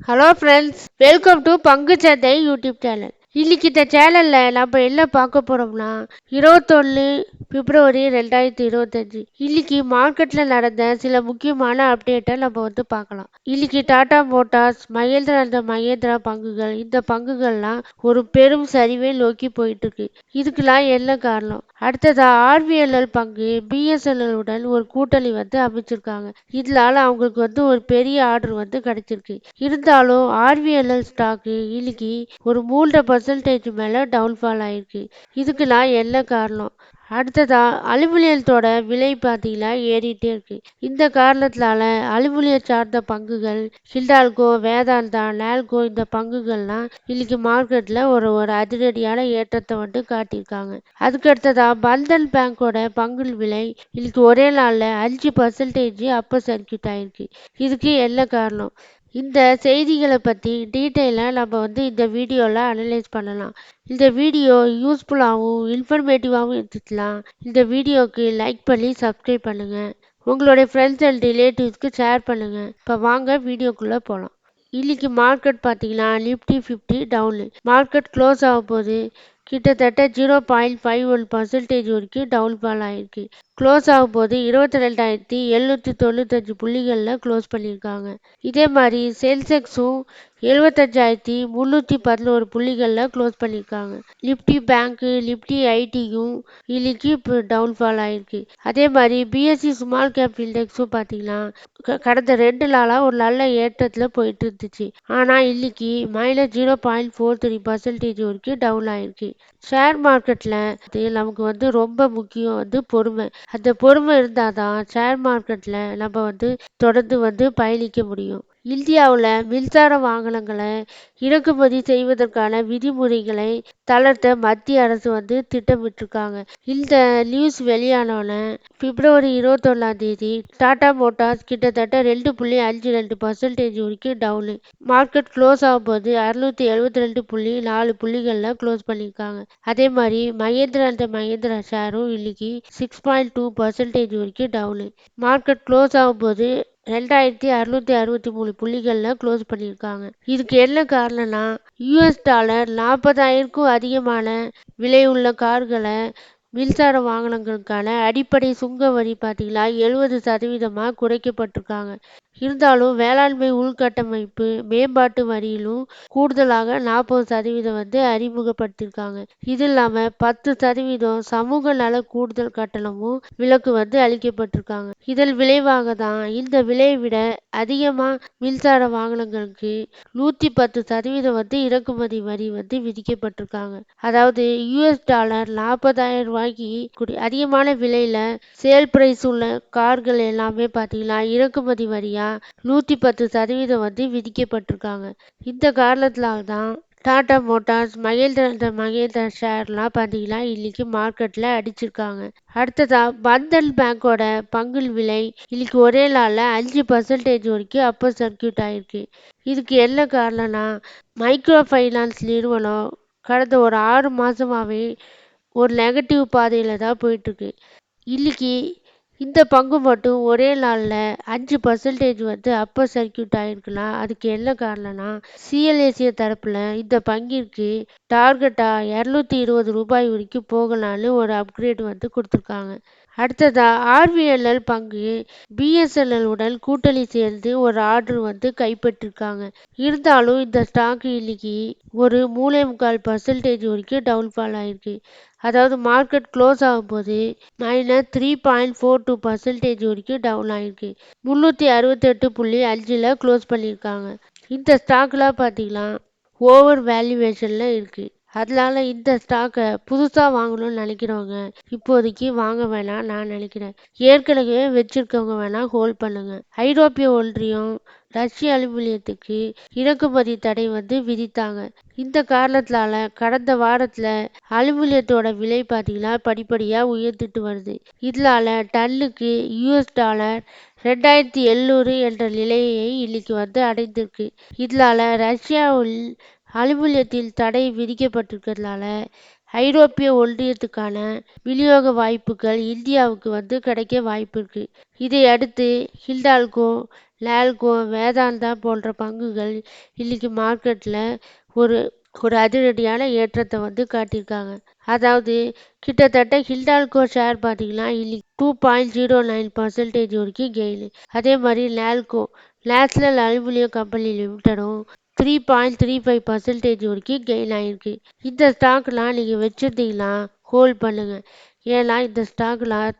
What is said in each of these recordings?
Hello friends welcome to பங்குச்சந்தை YouTube channel இன்னைக்கு இந்த சேனலில் நம்ம என்ன பார்க்க போகிறோம்னா இருபத்தொன்று பிப்ரவரி ரெண்டாயிரத்தி இருபத்தஞ்சி. இன்னைக்கு மார்க்கெட்டில் நடந்த சில முக்கியமான அப்டேட்டை நம்ம வந்து பார்க்கலாம். இன்னைக்கு டாடா மோட்டார்ஸ் மகேந்திரா அந்த மகேந்திரா பங்குகள் இந்த பங்குகள்லாம் ஒரு பெரும் சரிவை நோக்கி போயிட்டு இருக்கு இதுக்கெல்லாம் என்ன காரணம்? அடுத்ததா ஆர்விஎல்எல் பங்கு பிஎஸ்என்எல் உடன் ஒரு கூட்டணி வந்து அமைச்சிருக்காங்க. இதனால அவங்களுக்கு வந்து ஒரு பெரிய ஆர்டர் வந்து கிடைச்சிருக்கு. இருந்தாலும் ஆர்விஎல்எல் ஸ்டாக்கு இன்னைக்கு ஒரு மூன்றரை பர்சன்டேஜ் மேல டவுன்ஃபால் ஆயிருக்கு. இதுக்கு நான் என்ன காரணம்? அடுத்ததா அலுமினியத்தோட விலை பார்த்தீங்கன்னா ஏறிட்டே இருக்கு. இந்த காரணத்தினால அலுமினியம் சார்ந்த பங்குகள் ஹிண்டால்கோ வேதாந்தா நால்கோ இந்த பங்குகள்லாம் இன்னைக்கு மார்க்கெட்ல ஒரு ஒரு அதிரடியான ஏற்றத்தை வந்து காட்டியிருக்காங்க. அதுக்கடுத்ததா பந்தன் பேங்கோட பங்கு விலை இன்னைக்கு ஒரே நாள்ல அஞ்சு பர்சன்டேஜ் அப்போ சர்க்கியூட் ஆயிருக்கு. இதுக்கு என்ன காரணம்? இந்த செய்திகளை பற்றி டீட்டெயிலாக நம்ம வந்து இந்த வீடியோவில் அனலைஸ் பண்ணலாம். இந்த வீடியோ யூஸ்ஃபுல்லாகவும் இன்ஃபர்மேட்டிவாகவும் எடுத்துக்கலாம் இந்த வீடியோவுக்கு லைக் பண்ணி சப்ஸ்கிரைப் பண்ணுங்கள் உங்களுடைய ஃப்ரெண்ட்ஸ் அண்ட் ரிலேட்டிவ்ஸ்க்கு ஷேர் பண்ணுங்கள் இப்போ வாங்க வீடியோக்குள்ளே போகலாம் இன்றைக்கி மார்க்கெட் பார்த்தீங்கன்னா nifty fifty down market close ஆக போகுது. கிட்டத்தட்ட zero point five one percentage வரைக்கும் டவுன் ஃபால் ஆகிருக்கு க்ளோஸ் ஆகும்போது இருபத்தி ரெண்டாயிரத்தி எழுநூற்றி தொண்ணூத்தஞ்சு புள்ளிகளில் க்ளோஸ் பண்ணியிருக்காங்க. இதே மாதிரி சென்செக்ஸும் எழுபத்தஞ்சாயிரத்தி முந்நூற்றி பதினோரு புள்ளிகளில் க்ளோஸ் பண்ணியிருக்காங்க. நிஃப்டி பேங்க்கு நிஃப்டி ஐடியும் இன்னைக்கு இப்போ டவுன்ஃபால் ஆகிருக்கு அதே மாதிரி பிஎஸ்சி ஸ்மால் கேப் இண்டெக்ஸும் பார்த்தீங்கன்னா கடந்த ரெண்டு நாளாக ஒரு நல்ல ஏற்றத்தில் போயிட்டு இருந்துச்சு. ஆனால் இன்னைக்கு minus zero point four three percentage வரைக்கும் டவுன் ஆகிருக்கு ஷேர் மார்க்கெட்டில் நமக்கு வந்து ரொம்ப முக்கியம் வந்து பொறுமை. அந்த பொறுமை இருந்தால் தான் ஷேர் மார்க்கெட்டில் நம்ம வந்து தொடர்ந்து வந்து பயணிக்க முடியும். இந்தியாவில் மின்சார வாகனங்களை இறக்குமதி செய்வதற்கான விதிமுறைகளை தளர்த்த மத்திய அரசு வந்து திட்டமிட்டிருக்காங்க. இந்த நியூஸ் வெளியானோடனே பிப்ரவரி இருபத்தொன்னாம் தேதி டாடா மோட்டார்ஸ் கிட்டத்தட்ட ரெண்டு புள்ளி அஞ்சு ரெண்டு பர்சன்டேஜ் வரைக்கும் டவுனு. மார்க்கெட் க்ளோஸ் ஆகும்போது அறுநூத்தி எழுபத்தி ரெண்டு புள்ளி நாலு புள்ளிகளில் க்ளோஸ் பண்ணியிருக்காங்க. அதே மாதிரி மகேந்திரா அந்த மகேந்திரா ஷேரும் இன்னைக்கு சிக்ஸ் பாயிண்ட் டூ பர்சன்டேஜ் வரைக்கும் டவுனு. மார்க்கெட் க்ளோஸ் ஆகும்போது ரெண்டாயிரத்தி அறுநூத்தி அறுபத்தி மூணு புள்ளிகளில் க்ளோஸ் பண்ணியிருக்காங்க. இதுக்கு என்ன காரணம்னா யூஎஸ் டாலர் நாற்பதாயிரக்கும் அதிகமான விலை உள்ள கார்களை மின்சார வாகனங்களுக்கான அடிப்படை சுங்க வரி பார்த்தீங்கன்னா எழுபது சதவீதமாக குறைக்கப்பட்டிருக்காங்க. இருந்தாலும் வேளாண்மை உள்கட்டமைப்பு மேம்பாட்டு வரியிலும் கூடுதலாக நாற்பது சதவீதம் வந்து அறிமுகப்படுத்தியிருக்காங்க. இது இல்லாமல் பத்து சதவீதம் சமூக நல கூடுதல் கட்டணமும் விலக்கு வந்து அளிக்கப்பட்டிருக்காங்க. இதன் விளைவாக தான் இந்த விலையை விட அதிகமாக மின்சார வாகனங்களுக்கு நூற்றி பத்து சதவீதம் வந்து இறக்குமதி வரி வந்து விதிக்கப்பட்டிருக்காங்க. அதாவது யூஎஸ் டாலர் நாற்பதாயிரம் ரூபாய்க்கு அதிகமான விலையில் சேல் பிரைஸ் உள்ள கார்கள் எல்லாமே பார்த்தீங்கன்னா இறக்குமதி வரியா நூற்றி பத்து சதவீதம் வந்து விதிக்கப்பட்டிருக்காங்க. இந்த காரணத்தினால தான் டாடா மோட்டார்ஸ் மகேந்திர மகேந்திரா ஷேர்லாம் பார்த்தீங்கன்னா இன்னைக்கு மார்க்கெட்டில் அடிச்சிருக்காங்க. அடுத்ததா பந்தன் பேங்கோட பங்கு விலை இன்னைக்கு ஒரே நாளில் அஞ்சு பர்சன்டேஜ் வரைக்கும் அப்போ சர்க்கியூட் ஆயிருக்கு. இதுக்கு என்ன காரணம்னா மைக்ரோ ஃபைனான்ஸ் நிறுவனம் கடந்த ஒரு ஆறு மாதமாகவே ஒரு நெகட்டிவ் பாதையில் தான் போயிட்டுருக்கு. இன்னைக்கு இந்த பங்கு மட்டும் ஒரே நாளில் அஞ்சு பர்சன்டேஜ் வந்து அப்பர் சர்க்கியூட் ஆகிருக்குன்னா அதுக்கு என்ன காரணம்னா சிஎல்ஏசிய தரப்பில் இந்த பங்கிற்கு டார்கெட்டாக இரநூத்தி இருபது ரூபாய் வரைக்கும் போகலான்னு ஒரு அப்கிரேட் வந்து கொடுத்துருக்காங்க. அடுத்ததா ஆர்விஎல்எல் பங்கு பிஎஸ்என்எல் உடன் கூட்டணி சேர்ந்து ஒரு ஆர்டர் வந்து கைப்பற்றிருக்காங்க. இருந்தாலும் இந்த ஸ்டாக் இன்னைக்கு ஒரு மூளை முக்கால் பர்சன்டேஜ் வரைக்கும் டவுன்ஃபால் ஆயிருக்கு. அதாவது மார்க்கெட் க்ளோஸ் ஆகும்போது minus three point four two percentage வரைக்கும் டவுன் ஆயிருக்கு. முந்நூற்றி அறுபத்தெட்டு புள்ளி அஞ்சில் க்ளோஸ் பண்ணியிருக்காங்க. இந்த ஸ்டாக்லாம் பார்த்தீங்கன்னா ஓவர் வேல்யூவேஷனில் இருக்குது அதனால இந்த ஸ்டாக்கை புதுசாக வாங்கணும்னு நினைக்கிறவங்க இப்போதைக்கு வாங்க வேணாம் நான் நினைக்கிறேன். ஏற்கனவே வச்சிருக்கவங்க வேணால் ஹோல்ட் பண்ணுங்க. ஐரோப்பிய ஒன்றியம் ரஷ்ய அலுமினியத்துக்கு இறக்குமதி தடை வந்து விதித்தாங்க. இந்த காரணத்தினால கடந்த வாரத்தில் அலுமினியத்தோட விலை பார்த்தீங்கன்னா படிப்படியாக உயர்த்திட்டு வருது. இதனால டன்னுக்கு யூஎஸ் டாலர் ரெண்டாயிரத்தி எழுநூறு என்ற நிலையை இன்னைக்கு வந்து அடைந்திருக்கு. இதனால ரஷ்யாவில் அலுமினியத்தில் தடை விதிக்கப்பட்டிருக்கிறதுனால ஐரோப்பிய ஒன்றியத்துக்கான விநியோக வாய்ப்புகள் இந்தியாவுக்கு வந்து கிடைக்க வாய்ப்பு இருக்கு. இதை அடுத்து ஹிண்டால்கோ லால்கோ வேதாந்தா போன்ற பங்குகள் இன்னைக்கு மார்க்கெட்டில் ஒரு ஒரு அதிரடியான ஏற்றத்தை வந்து காட்டியிருக்காங்க. அதாவது கிட்டத்தட்ட ஹிண்டால்கோ ஷேர் பார்த்தீங்கன்னா இன்னைக்கு two point zero nine percentage வரைக்கும் கெயின். அதே மாதிரி Nalco national aluminium company லிமிட்டடும் three point three five percentage வரைக்கும் கெயின் ஆகிருக்கு இந்த ஸ்டாக்லாம் நீங்கள் வச்சுருந்தீங்கன்னா ஹோல்ட் பண்ணுங்கள் ஏன்னா இந்த ஸ்டாக்லாம்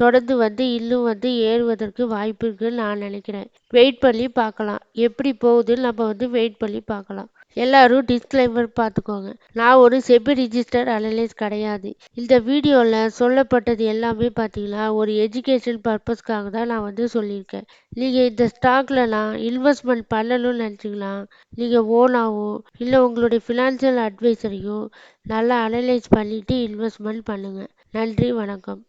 தொடர்ந்து வந்து இன்னும் வந்து ஏறுவதற்கு வாய்ப்பு இருக்குன்னு நான் நினைக்கிறேன். வெயிட் பண்ணி பார்க்கலாம். எப்படி போகுதுன்னு நம்ம வந்து வெயிட் பண்ணி பார்க்கலாம். எல்லாரும் டிஸ்க்ளைமர் பார்த்துக்கோங்க. நான் ஒரு செபி ரிஜிஸ்டர் அனலைஸ் கிடையாது. இந்த வீடியோவில் சொல்லப்பட்டது எல்லாமே பார்த்தீங்கன்னா ஒரு எஜுகேஷன் பர்பஸ்க்காக தான் நான் வந்து சொல்லியிருக்கேன். நீங்கள் இந்த ஸ்டாக்ல நான் இன்வெஸ்ட்மெண்ட் பண்ணணும்னு நினச்சிக்கலாம் நீங்கள் ஓனாவோ இல்லை உங்களுடைய ஃபினான்ஷியல் அட்வைசரையும் நல்லா அனலைஸ் பண்ணிவிட்டு இன்வெஸ்ட்மெண்ட் பண்ணுங்கள் நன்றி வணக்கம்.